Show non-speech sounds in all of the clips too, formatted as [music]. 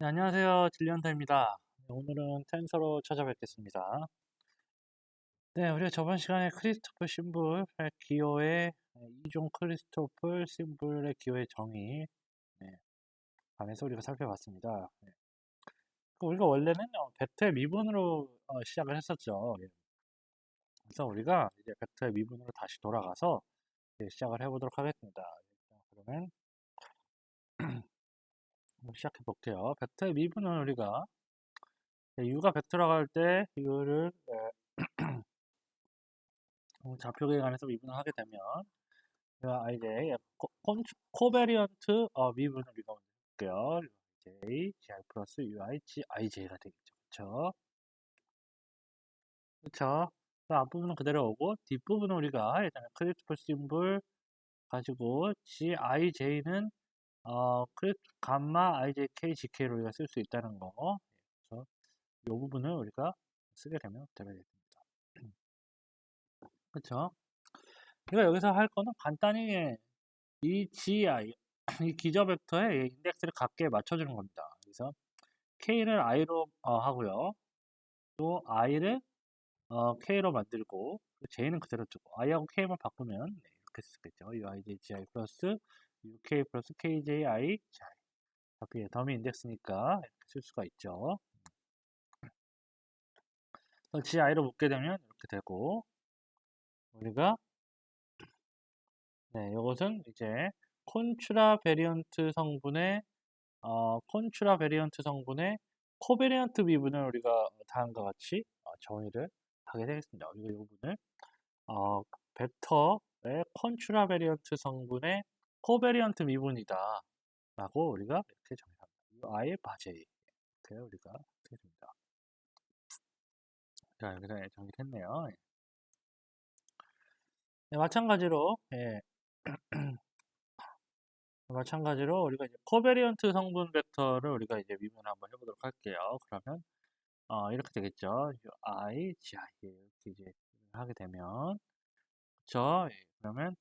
네, 안녕하세요. 딜리언터입니다. 네, 오늘은 텐서로 찾아뵙겠습니다. 네, 우리가 저번 시간에 크리스토플 심볼의 기호의 네, 이종 크리스토플 심볼의 기호의 정의 네, 관해서 우리가 살펴봤습니다. 네. 그 우리가 원래는 어, 벡터의 미분으로 어, 시작을 했었죠. 예. 그래서 우리가 이제 벡터의 미분으로 다시 돌아가서 시작을 해보도록 하겠습니다. 그러면 시작해 볼게요. 벡터의 미분은 우리가 u가 벡터라고 할 때 이거를 [clears throat] 어, 좌표계에 관해서 미분을 하게 되면 제가 이제 코베리언트 어, 미분을 우리가 볼게요. j, gi 플러스 ui, g, ij가 되겠죠. 그쵸? 그쵸? 그 앞부분은 그대로 오고 뒷부분은 우리가 일단 크리스플 심볼 가지고 g, i, j는 어, 그래프 감마 ijk gk로 우리가 쓸 수 있다는 거. 그래서 이 부분을 우리가 쓰게 되면 되겠습니다. 그렇죠? 우리가 여기서 할 거는 간단히 이 gi [clears throat] 이 기저 벡터의 인덱스를 각게 맞춰주는 겁니다. 그래서 k를 i로 어, 하고요. 또 i를 어, k로 만들고 j는 그대로 두고 i하고 k만 바꾸면 네, 이렇게 쓰겠죠. ui, gi 플러스 uk 플러스 kji 자, 어떻게 더미 인덱스니까 쓸 수가 있죠. gi로 묶게 되면 이렇게 되고 우리가 네, 이것은 이제 콘츄라 베리언트 성분의 어, 콘츄라 베리언트 성분의 코베리언트 미분을 우리가 다음과 같이 어, 정의를 하게 되겠습니다. 우리가 이 부분을 어, 벡터의 콘츄라 베리언트 성분의 코베리언트 미분이다. 라고 우리가 이렇게 정의합니다. i의 바제이. 이렇게 우리가 되겠습니다. 자, 여기서 정리했네요. 예. 네, 마찬가지로, 예. [clears throat] 마찬가지로 우리가 이제 코베리언트 성분 벡터를 우리가 이제 미분 한번 해보도록 할게요. 그러면 어, 이렇게 되겠죠. i, gi 이렇게 이제 하게 되면 그렇죠. 예. 그러면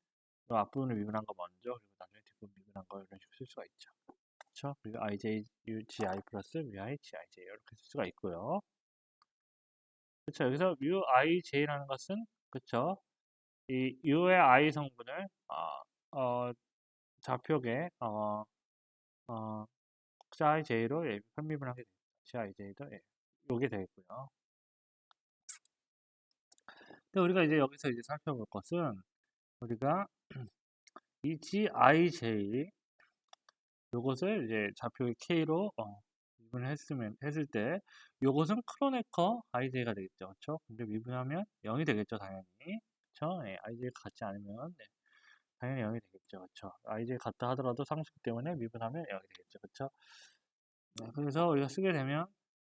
이 앞부분을 미분한 거 먼저 그리고 나중에 뒷부분 미분한 거 이런 식으로 쓸 수가 있죠. 그렇죠? 그리고 ij, gi 플러스 mu, i, gi, j 이렇게 쓸 수가 있고요. 그렇죠? 여기서 mu, i, j라는 것은 그렇죠? 이 u의 i 성분을 어, 어, 좌표계 어, 어, i, j로 예, 편미분 하게 됩니다. g, i, j도 예, 요게 되겠고요. 근데 우리가 이제 여기서 이제 살펴볼 것은 우리가 [clears throat] 이 GIJ 요것을 이제 좌표의 K로 어, 미분을 했으면 했을 때 요것은 크로네커 IJ가 되겠죠. 그렇죠? 근데 미분하면 0이 되겠죠, 당연히. 그렇죠? 네, IJ가 같지 않으면 네, 당연히 0이 되겠죠. 그렇죠? IJ 같다 하더라도 상수기 때문에 미분하면 0이 되겠죠. 그렇죠? 네, 그래서 우리가 쓰게 되면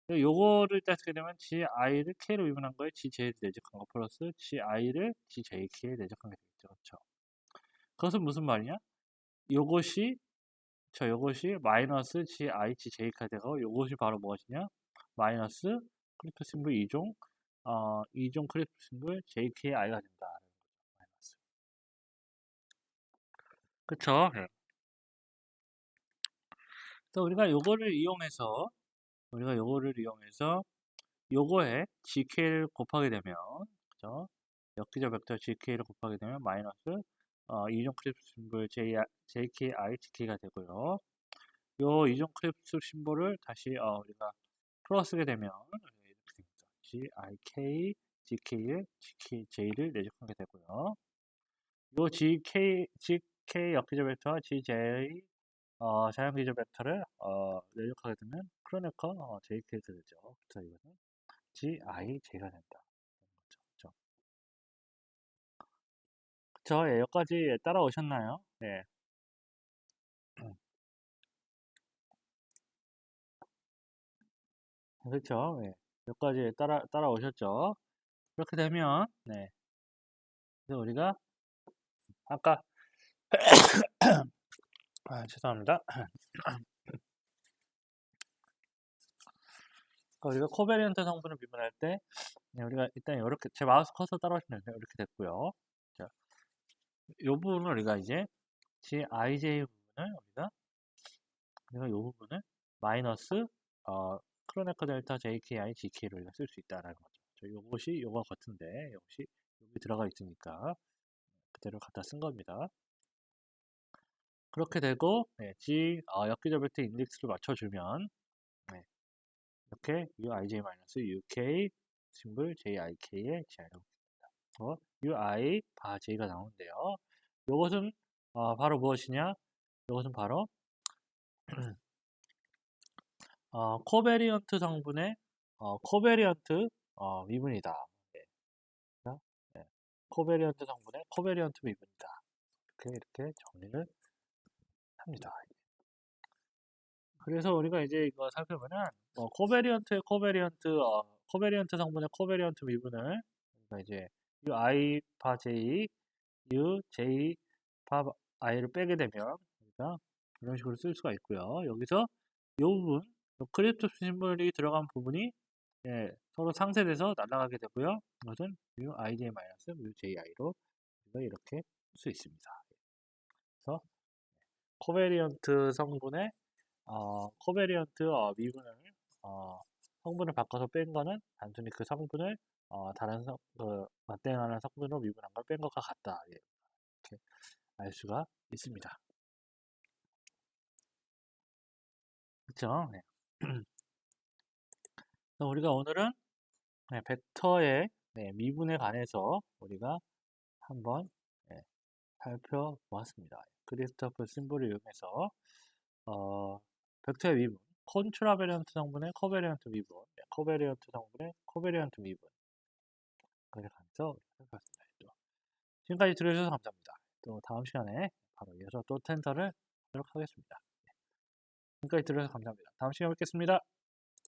요거를 딱 쓰게 되면 GI를 K로 미분한 거에 GJ를 내적한 거 플러스 GI를 GJK에 내적한 게 되겠죠. 그렇죠? 그것은 무슨 말이냐? 요것이 저 요것이 마이너스 GIG J가 되고 요것이 바로 무엇이냐? 마이너스 크리프 심블 2종 어, 2종 크리프 심블 JKI가 된다. 마이너스. 그쵸? 네. 또 우리가 요거를 이용해서 우리가 요거를 이용해서 요거에 GK를 곱하게 되면 그죠? 역기적 벡터 GK를 곱하게 되면 마이너스 어, 이종 크립스 심볼 JKI, GK가 되고요. 요 이종 크립스 심볼을 다시 어, 우리가 풀어 쓰게 되면 이렇게 됩니다. GIK, GK에 GKJ를 내적하게 되고요. 요 GK, GK 역기적 벡터와 GJ 어, 자연 기적 벡터를 어, 내적하게 되면 크로네커 어, JK가 되죠. 그래서 이거는 GIJ가 된다. 그쵸. 예, 여기까지 따라오셨나요? 예. 그렇죠. 예. 여기까지 따라 따라오셨죠. 그렇게 되면 네. 그래서 우리가 아까 [coughs] 아, 죄송합니다. [coughs] 우리가 코베리언트 성분을 미분할 때 네, 우리가 일단 이렇게 제 마우스 커서 따라오시면 돼요. 이렇게 됐고요. 이 부분을 우리가 이제 GIJ 부분을 우리가 우리가 이 부분을 마이너스 어, 크로네커 델타 JKI GK를 우리가 쓸 수 있다라는 거죠. 저 요것이 요거 같은데 역시 여기 들어가 있으니까 그대로 갖다 쓴 겁니다. 그렇게 되고 네, G 어, 벡터 인덱스를 맞춰주면 네, 이렇게 UIJ-UK 심볼 JIK의 GI라고 봅니다. 어, UI 바 J가 나오는데요. 이것은 어, 바로 무엇이냐? 이것은 바로 [clears throat] 어, 코베리언트 성분의 어, 코베리언트 어, 미분이다. 네. 네. 코베리언트 성분의 코베리언트 미분이다. 이렇게 이렇게 정리를 합니다. 그래서 우리가 이제 이거 살펴보면 어, 코베리언트의 코베리언트 어, 코베리언트 성분의 코베리언트 미분을 우리가 이제 U i 바 j U j 바 i를 빼게 되면 우리가 이런 식으로 쓸 수가 있고요. 여기서 이 부분 크립토스 심볼이 들어간 부분이 예, 서로 상쇄돼서 날아가게 되고요. 이것은 mu ij 마이너스 mu ji로 우리가 이렇게 쓸 수 있습니다. 그래서 코베리언트 성분의 어, 코베리언트 어, 미분을 어, 성분을 바꿔서 뺀 거는 단순히 그 성분을 어, 다른 성, 그, 맞대응하는 성분으로 미분한 걸 뺀 것과 같다. 예. 이렇게 알 수가 있습니다. 그렇죠? 네. [clears throat] 그래서 우리가 오늘은 네, 벡터의 네, 미분에 관해서 우리가 한번 네, 살펴보았습니다. 크리스토프 심볼을 이용해서 어, 벡터의 미분, 콘트라베리언트 성분의 코베리언트 미분, 네, 코베리언트 성분의 코베리언트 미분 관해서 살펴봤습니다. 또 지금까지 들어주셔서 감사합니다. 또 다음 시간에 바로 이어서 또 텐서를 하도록 하겠습니다. 네. 지금까지 들어주셔서 감사합니다. 다음 시간에 뵙겠습니다.